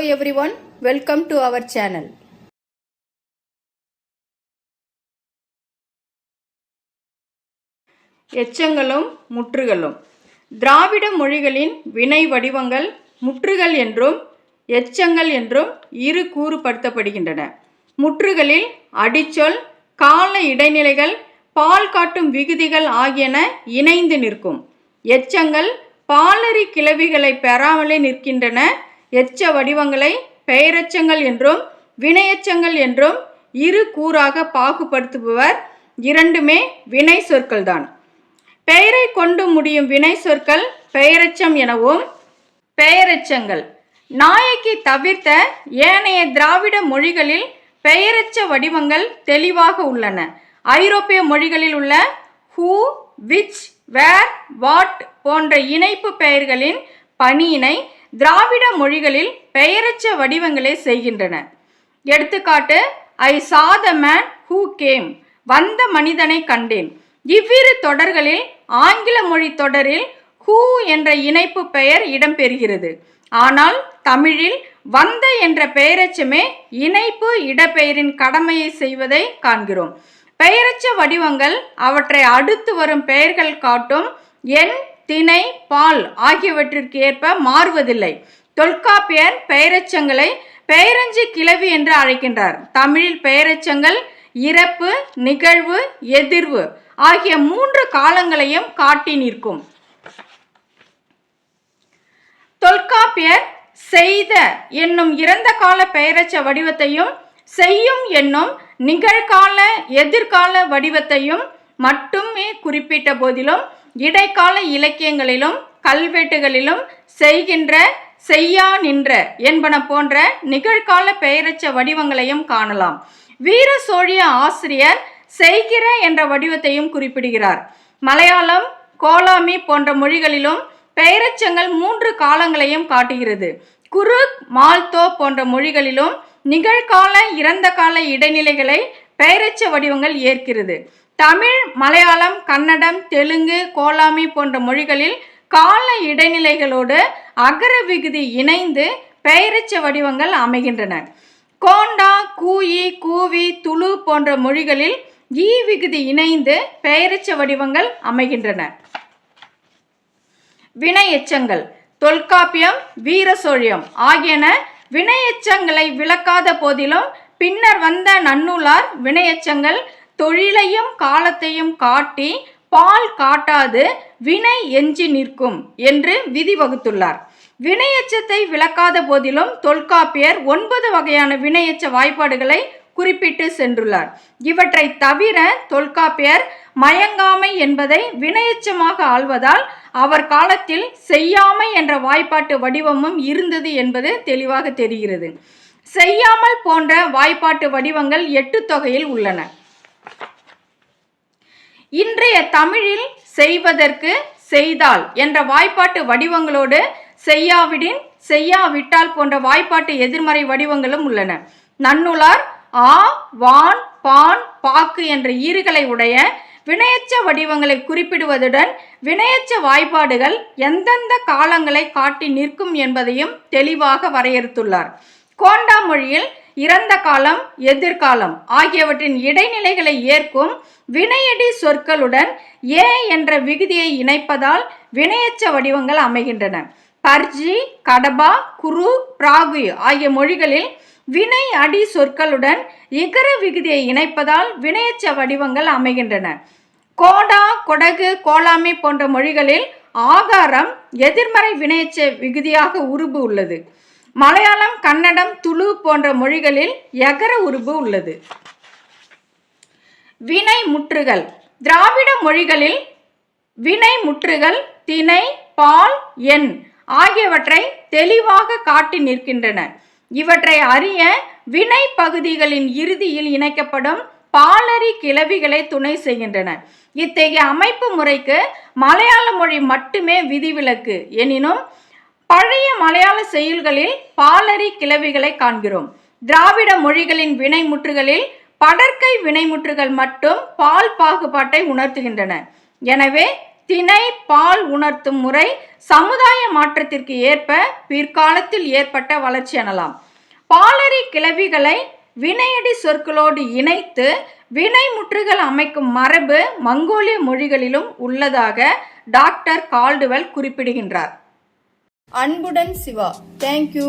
Hello everyone welcome to our channel எச்சங்களும் முற்றுகளும். திராவிட மொழிகளின் வினை வடிவங்கள் முற்றுகள் என்றும் எச்சங்கள் என்றும் இரு கூறுபடுத்தப்படுகின்றன. முற்றுகளில் அடிச்சொல் கால இடைநிலைகள் பால் காட்டும் விகுதிகள் ஆகியன இணைந்து நிற்கும். எச்சங்கள் பாலரி கிளவிகளை பெறாமலே நிற்கின்றன எச்ச வடிவங்களை பெயரெச்சங்கள் என்றும் வினையச்சங்கள் என்றும் இரு கூறாக பாகுபடுத்துபவர் இரண்டுமே வினை சொற்கள்தான். பெயரை கொண்டு முடியும் வினை சொற்கள் பெயரெச்சம் எனவும் பெயரெச்சங்கள். நாயக்கி தவிர்த்த ஏனைய திராவிட மொழிகளில் பெயரெச்ச வடிவங்கள் தெளிவாக உள்ளன. ஐரோப்பிய மொழிகளில் உள்ள ஹூ விச் வேர் வாட் போன்ற இணைப்பு பெயர்களின் பணியினை திராவிட மொழிகளில் பெயரச்ச வடிவங்களே செய்கின்றன. எடுத்துக்காட்டு ஐ சா த மேன் ஹூ கேம் வந்த மனிதனை கண்டேன் இவ்விரு தொடர்களில் ஆங்கில மொழி தொடரில் ஹூ என்ற இணைப்பு பெயர் இடம்பெறுகிறது. ஆனால் தமிழில் வந்த என்ற பெயரச்சமே இணைப்பு இடப்பெயரின் கடமையை செய்வதை காண்கிறோம். பெயரச்ச வடிவங்கள் அவற்றை அடுத்து வரும் பெயர்கள் காட்டும் எண் திணை பால் ஆகியவற்றிற்கு ஏற்ப மாறுவதில்லை. தொல்காப்பியர் பெயரச்சங்களை பெயரஞ்சு கிளவி என்று அழைக்கின்றார். தமிழில் பெயரச்சங்கள் இறப்பு நிகழ்வு எதிர்வு ஆகிய மூன்று காலங்களையும் காட்டி நிற்கும். தொல்காப்பியர் செய்த என்னும் இறந்த கால பெயரச்ச வடிவத்தையும் செய்யும் என்னும் நிகழ்கால எதிர்கால வடிவத்தையும் மட்டுமே குறிப்பிட்ட போதிலும் இடைக்கால இலக்கியங்களிலும் கல்வெட்டுகளிலும் செய்கின்ற செய்யா நின்ற என்பன போன்ற நிகழ்கால பெயரச்ச வடிவங்களையும் காணலாம். வீர சோழிய ஆசிரியர் செய்கிற என்ற வடிவத்தையும் குறிப்பிடுகிறார். மலையாளம் கோலாமி போன்ற மொழிகளிலும் பெயரச்சங்கள் மூன்று காலங்களையும் காட்டுகிறது. குருக் மால்தோ போன்ற மொழிகளிலும் நிகழ்கால இறந்த கால இடைநிலைகளை பெயரச்ச வடிவங்கள் ஏற்கிறது. தமிழ் மலையாளம் கன்னடம் தெலுங்கு கோலாமி போன்ற மொழிகளில் கால இடைநிலைகளோடு அகர விகுதி இணைந்து பெயரிச்ச வடிவங்கள் அமைகின்றன. கோண்டா கூயி கூவி துளு போன்ற மொழிகளில் ஈ விகுதி இணைந்து பெயரிச்ச வடிவங்கள் அமைகின்றன. வினையெச்சங்கள் தொல்காப்பியம் வீர சோழியம் ஆகியன வினையெச்சங்களை விளக்காத போதிலும் பின்னர் வந்த நன்னூலார் வினையெச்சங்கள் தொழிலையும் காலத்தையும் காட்டி பால் காட்டாது வினை எஞ்சி நிற்கும் என்று விதி வகுத்துள்ளார். வினையச்சத்தை விளக்காத போதிலும் தொல்காப்பியர் ஒன்பது வகையான வினையச்ச வாய்ப்பாடுகளை குறிப்பிட்டு சென்றுள்ளார். இவற்றை தவிர தொல்காப்பியர் மயங்காமை என்பதை வினையச்சமாக ஆள்வதால் அவர் காலத்தில் செய்யாமை என்ற வாய்ப்பாட்டு வடிவமும் இருந்தது என்பது தெளிவாக தெரிகிறது. செய்யாமல் போன்ற வாய்ப்பாட்டு வடிவங்கள் எட்டு தொகையில் உள்ளன. இன்றைய தமிழில் செய்வதற்கு செய்தால் என்ற வாய்ப்பாட்டு வடிவங்களோடு செய்யாவிடின் செய்யாவிட்டால் போன்ற வாய்ப்பாட்டு எதிர்மறை வடிவங்களும் உள்ளன. நன்னுளார் ஆ வான் பான் பாக்கு என்ற ஈறுகளை உடைய வினையச்ச வடிவங்களை குறிப்பிடுவதுடன் வினையச்ச வாய்ப்பாடுகள் எந்தெந்த காலங்களை காட்டி நிற்கும் என்பதையும் தெளிவாக வரையறுத்துள்ளார். கோண்டா மொழியில் இறந்த காலம் எதிர்காலம் ஆகியவற்றின் இடைநிலைகளை ஏற்கும் வினையடி சொற்களுடன் ஏ என்ற விகுதியை இணைப்பதால் வினையச்ச வடிவங்கள் அமைகின்றன. பர்ஜி கடபா குரு பிராகு ஆகிய மொழிகளில் வினை அடி சொற்களுடன் இகர விகுதியை இணைப்பதால் வினையச்ச வடிவங்கள் அமைகின்றன. கோடா கொடகு கோலாமை போன்ற மொழிகளில் ஆகாரம் எதிர்மறை வினையச்ச விகுதியாக உருபு உள்ளது. மலையாளம் கன்னடம் துளு போன்ற மொழிகளில் எகர உருபு உள்ளது. வினை முற்றுகள். திராவிட மொழிகளில் வினை முற்றுகள் திணை பால் எண் ஆகியவற்றை தெளிவாக காட்டி நிற்கின்றன. இவற்றை அறிய வினை பகுதிகளின் இறுதியில் இணைக்கப்படும் பாலரி கிளவிகளை துணை செய்கின்றன. இத்தகைய அமைப்பு முறைக்கு மலையாள மொழி மட்டுமே விதிவிலக்கு. எனினும் பழைய மலையாள செயல்களில் பாலரி கிளவிகளை காண்கிறோம். திராவிட மொழிகளின் வினைமுற்றுகளில் படற்கை வினைமுற்றுகள் மட்டும் பால் பாகுபாட்டை உணர்த்துகின்றன. எனவே திணை பால் உணர்த்தும் முறை சமுதாய மாற்றத்திற்கு ஏற்ப பிற்காலத்தில் ஏற்பட்ட வளர்ச்சி எனலாம். பாலரி கிளவிகளை வினையடி சொற்களோடு இணைத்து வினை முற்றுகள் அமைக்கும் மரபு மங்கோலிய மொழிகளிலும் உள்ளதாக டாக்டர் கால்டுவெல் குறிப்பிடுகின்றார். அன்புடன் சிவா. தேங்க்யூ